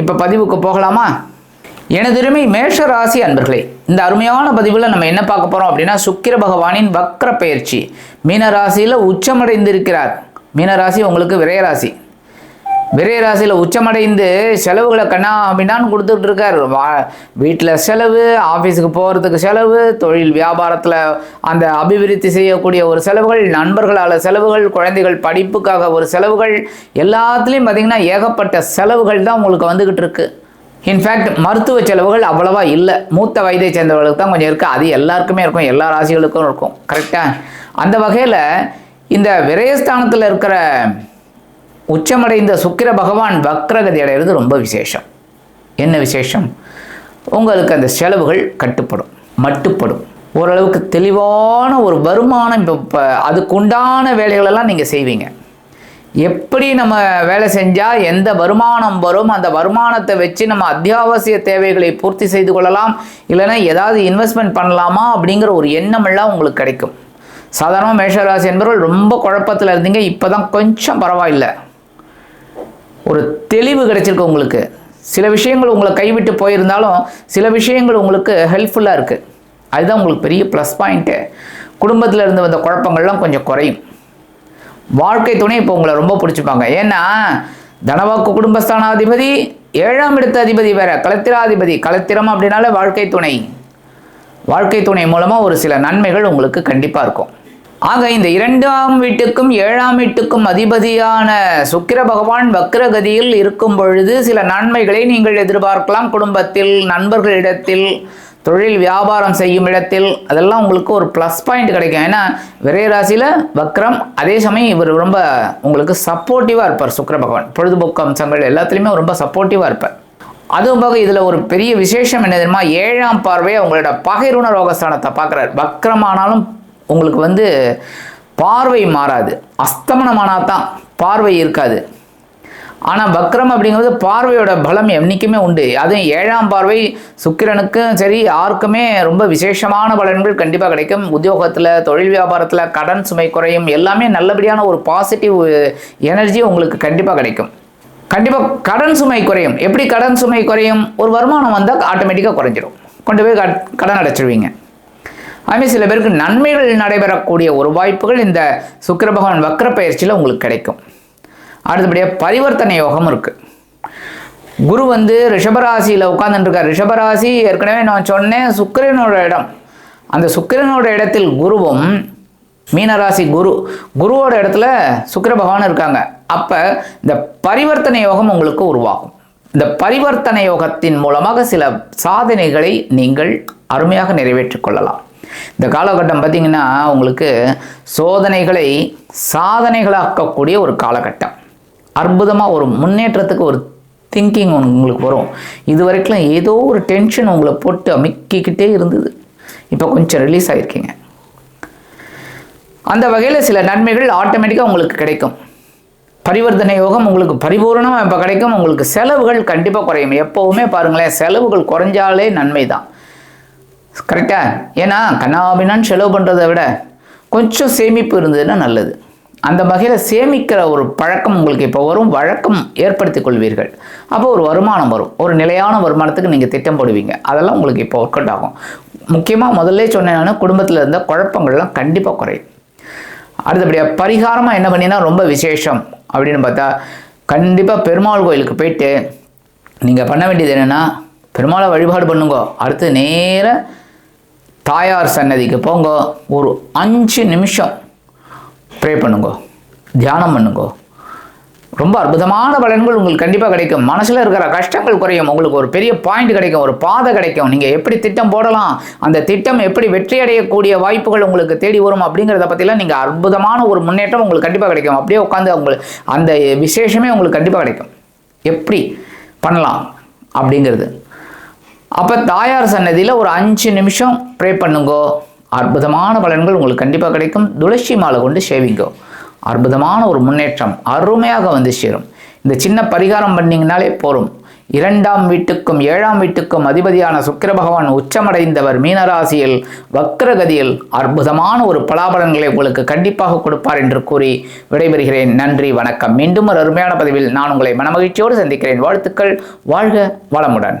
இப்போ பதிவுக்கு போகலாமா? எனதுரிமை மேஷ ராசி அன்பர்களே இந்த அருமையான பதிவில் நம்ம என்ன பார்க்க போகிறோம் அப்படின்னா சுக்கிர பகவானின் வக்ர பயிற்சி. மீனராசியில் உச்சமடைந்திருக்கிறார். மீனராசி உங்களுக்கு விரயராசி. விரை ராசியில் உச்சமடைந்து செலவுகளை கண்ணா அப்படின்னான்னு கொடுத்துட்டு இருக்காரு. வா வீட்டில் செலவு ஆஃபீஸுக்கு போகிறதுக்கு செலவு தொழில் வியாபாரத்தில் அந்த அபிவிருத்தி செய்யக்கூடிய ஒரு செலவுகள் நண்பர்களால் செலவுகள் குழந்தைகள் படிப்புக்காக ஒரு செலவுகள் எல்லாத்துலேயும் பார்த்திங்கன்னா ஏகப்பட்ட செலவுகள் தான் உங்களுக்கு வந்துக்கிட்டு இருக்கு. இன்ஃபேக்ட் மருத்துவ செலவுகள் அவ்வளவா இல்லை. மூத்த வயதை சேர்ந்தவர்களுக்கு தான் கொஞ்சம் இருக்குது அது எல்லாருக்குமே இருக்கும். எல்லா ராசிகளுக்கும் இருக்கும். கரெக்டாக அந்த வகையில் இந்த விரயஸ்தானத்தில் இருக்கிற உச்சமடைந்த சுக்கிர பகவான் வக்ரகதி அடைகிறது ரொம்ப விசேஷம். என்ன விசேஷம்? உங்களுக்கு அந்த செலவுகள் கட்டுப்படும் மட்டுப்படும். ஓரளவுக்கு தெளிவான ஒரு வருமானம் இப்போ இப்போ அதுக்குண்டான வேலைகளெல்லாம் நீங்கள் செய்வீங்க. எப்படி நம்ம வேலை செஞ்சால் எந்த வருமானம் வரும் அந்த வருமானத்தை வச்சு நம்ம அத்தியாவசிய தேவைகளை பூர்த்தி செய்து கொள்ளலாம் இல்லைன்னா ஏதாவது இன்வெஸ்ட்மெண்ட் பண்ணலாமா அப்படிங்கிற ஒரு எண்ணமெல்லாம் உங்களுக்கு கிடைக்கும். சாதாரணமாக மேஷராசி என்பவர்கள் ரொம்ப குழப்பத்தில் இருந்தீங்க இப்போ தான் கொஞ்சம் பரவாயில்லை. ஒரு தெளிவு கிடைச்சிருக்கு உங்களுக்கு. சில விஷயங்கள் உங்களை கைவிட்டு போயிருந்தாலும் சில விஷயங்கள் உங்களுக்கு ஹெல்ப்ஃபுல்லாக இருக்குது அதுதான் உங்களுக்கு பெரிய ப்ளஸ் பாயிண்ட்டு குடும்பத்தில் இருந்து வந்த குழப்பங்கள்லாம் கொஞ்சம் குறையும். வாழ்க்கை துணை இப்போ உங்களை ரொம்ப பிடிச்சிப்பாங்க. ஏன்னா தனவாக்கு குடும்பஸ்தானாதிபதி ஏழாம் இடத்த அதிபதி வேற கலத்திராதிபதி. கலத்திரம் அப்படின்னாலே வாழ்க்கை துணை. வாழ்க்கை துணை மூலமாக ஒரு சில நன்மைகள் உங்களுக்கு கண்டிப்பாக இருக்கும். ஆக இந்த இரண்டாம் வீட்டுக்கும் ஏழாம் வீட்டுக்கும் அதிபதியான சுக்கிர பகவான் வக்ரகதியில் இருக்கும் பொழுது சில நன்மைகளை நீங்கள் எதிர்பார்க்கலாம். குடும்பத்தில் நண்பர்களிடத்தில் தொழில் வியாபாரம் செய்யும் இடத்தில் அதெல்லாம் உங்களுக்கு ஒரு ப்ளஸ் பாயிண்ட் கிடைக்கும். ஏன்னா விரைய ராசியில் வக்ரம் அதே சமயம் இவர் ரொம்ப உங்களுக்கு சப்போர்ட்டிவாக இருப்பார் சுக்கர பகவான். பொழுதுபோக்கு அம்சங்கள் எல்லாத்துலேயுமே ரொம்ப சப்போர்ட்டிவாக இருப்பார். அதுவும் போக இதில் ஒரு பெரிய விசேஷம் என்ன தெரியுமா? ஏழாம் பார்வையை அவங்களோட பகைருண ரோகஸ்தானத்தை பார்க்குறாரு. வக்ரமானாலும் உங்களுக்கு வந்து பார்வை மாறாது. அஸ்தமனமானால் தான் பார்வை இருக்காது. ஆனால் வக்ரம் அப்படிங்கிறது பார்வையோட பலம் என்றைக்குமே உண்டு. அதுவும் ஏழாம் பார்வை சுக்கிரனுக்கும் சரி யாருக்குமே ரொம்ப விசேஷமான பலன்கள் கண்டிப்பாக கிடைக்கும். உத்தியோகத்தில் தொழில் வியாபாரத்தில் கடன் சுமை குறையும். எல்லாமே நல்லபடியான ஒரு பாசிட்டிவ் எனர்ஜி உங்களுக்கு கண்டிப்பாக கிடைக்கும். கண்டிப்பாக கடன் சுமை குறையும். எப்படி கடன் சுமை குறையும்? ஒரு வருமானம் வந்தால் ஆட்டோமேட்டிக்காக குறைஞ்சிரும். கொண்டு போய் கட்- கடன் அடைச்சிடுவீங்க அதுமாதிரி சில பேருக்கு நன்மைகள் நடைபெறக்கூடிய ஒரு வாய்ப்புகள் இந்த சுக்கர பகவான் வக்ர பயிற்சியில் உங்களுக்கு கிடைக்கும். அடுத்தபடியாக பரிவர்த்தனை யோகம் இருக்குது குரு வந்து ரிஷபராசியில் உட்காந்துட்டுருக்கார் ரிஷபராசி ஏற்கனவே நான் சொன்னேன் சுக்கிரனோட இடம். அந்த சுக்கிரனோட இடத்தில் குருவும் மீனராசி குரு குருவோட இடத்துல சுக்கிர பகவான் இருக்காங்க. அப்போ இந்த பரிவர்த்தனை யோகம் உங்களுக்கு உருவாகும். இந்த பரிவர்த்தனை யோகத்தின் மூலமாக சில சாதனைகளை நீங்கள் அருமையாக நிறைவேற்றிக் கொள்ளலாம். இந்த காலகட்டம் பார்த்தீங்கன்னா உங்களுக்கு சோதனைகளை சாதனைகளாக்கக்கூடிய ஒரு காலகட்டம். அற்புதமாக ஒரு முன்னேற்றத்துக்கு ஒரு திங்கிங் உங்களுக்கு வரும். இது வரைக்கும் ஏதோ ஒரு டென்ஷன் உங்களை போட்டு அமைக்கிக்கிட்டே இருந்தது. இப்போ கொஞ்சம் ரிலீஸ் ஆகிருக்கீங்க அந்த வகையில் சில நன்மைகள் ஆட்டோமேட்டிக்காக உங்களுக்கு கிடைக்கும். பரிவர்த்தனை யோகம் உங்களுக்கு பரிபூர்ணமாக இப்போ கிடைக்கும். உங்களுக்கு செலவுகள் கண்டிப்பாக குறையும். எப்போவுமே பாருங்களேன் செலவுகள் குறைஞ்சாலே நன்மை தான் கரெக்டா ஏன்னா கண்ணாபின்னான்னு செலவு பண்ணுறதை விட கொஞ்சம் சேமிப்பு இருந்ததுன்னா நல்லது. அந்த வகையில் சேமிக்கிற ஒரு பழக்கம் உங்களுக்கு இப்போ வரும் வழக்கம் ஏற்படுத்தி கொள்வீர்கள். அப்போ ஒரு வருமானம் வரும். ஒரு நிலையான வருமானத்துக்கு நீங்கள் திட்டம் போடுவீங்க. அதெல்லாம் உங்களுக்கு இப்போ ஒர்க் அவுட் ஆகும். முக்கியமாக முதல்ல சொன்னேன்னா நான் குடும்பத்தில் இருந்த குழப்பங்கள்லாம் கண்டிப்பாக குறையும். அடுத்தபடியாக பரிகாரமாக என்ன பண்ணினா ரொம்ப விசேஷம் அப்படின்னு பார்த்தா கண்டிப்பாக பெருமாள் கோயிலுக்கு போயிட்டு நீங்கள் பண்ண வேண்டியது என்னென்னா பெருமாளை வழிபாடு பண்ணுங்க. அடுத்து நேராக தாயார் சன்னதிக்கு போங்க. ஒரு அஞ்சு நிமிஷம் ப்ரே பண்ணுங்க. தியானம் பண்ணுங்க. ரொம்ப அற்புதமான பலன்கள் உங்களுக்கு கண்டிப்பாக கிடைக்கும். மனசில் இருக்கிற கஷ்டங்கள் குறையும். உங்களுக்கு ஒரு பெரிய பாயிண்ட் கிடைக்கும். ஒரு பாதை கிடைக்கும். நீங்கள் எப்படி திட்டம் போடலாம்? அந்த திட்டம் எப்படி வெற்றி அடையக்கூடிய வாய்ப்புகள் உங்களுக்கு தேடி வரும் அப்படிங்கிறத பற்றிலாம் நீங்கள் அற்புதமான ஒரு முன்னேற்றம் உங்களுக்கு கண்டிப்பாக கிடைக்கும். அப்படியே உட்காந்து உங்களுக்கு அந்த விசேஷமே உங்களுக்கு கண்டிப்பாக கிடைக்கும். எப்படி பண்ணலாம் அப்படிங்கிறது. அப்போ தாயார் சன்னதியில் ஒரு அஞ்சு நிமிஷம் ப்ரே பண்ணுங்கோ. அற்புதமான பலன்கள் உங்களுக்கு கண்டிப்பாக கிடைக்கும். துளசி மாலை கொண்டு சேவிங்கோ. அற்புதமான ஒரு முன்னேற்றம் அருமையாக வந்து சேரும். இந்த சின்ன பரிகாரம் பண்ணிங்கனாலே போகும் இரண்டாம் வீட்டுக்கும் ஏழாம் வீட்டுக்கும் அதிபதியான சுக்கிர பகவான் உச்சமடைந்தவர் மீனராசியில் வக்ரகதியில் அற்புதமான ஒரு பலாபலன்களை உங்களுக்கு கண்டிப்பாக கொடுப்பார் என்று கூறி விடைபெறுகிறேன். நன்றி வணக்கம். மீண்டும் ஒரு அருமையான பதிவில் நான் உங்களை மனமகிழ்ச்சியோடு சந்திக்கிறேன். வாழ்த்துக்கள். வாழ்க வளமுடன்.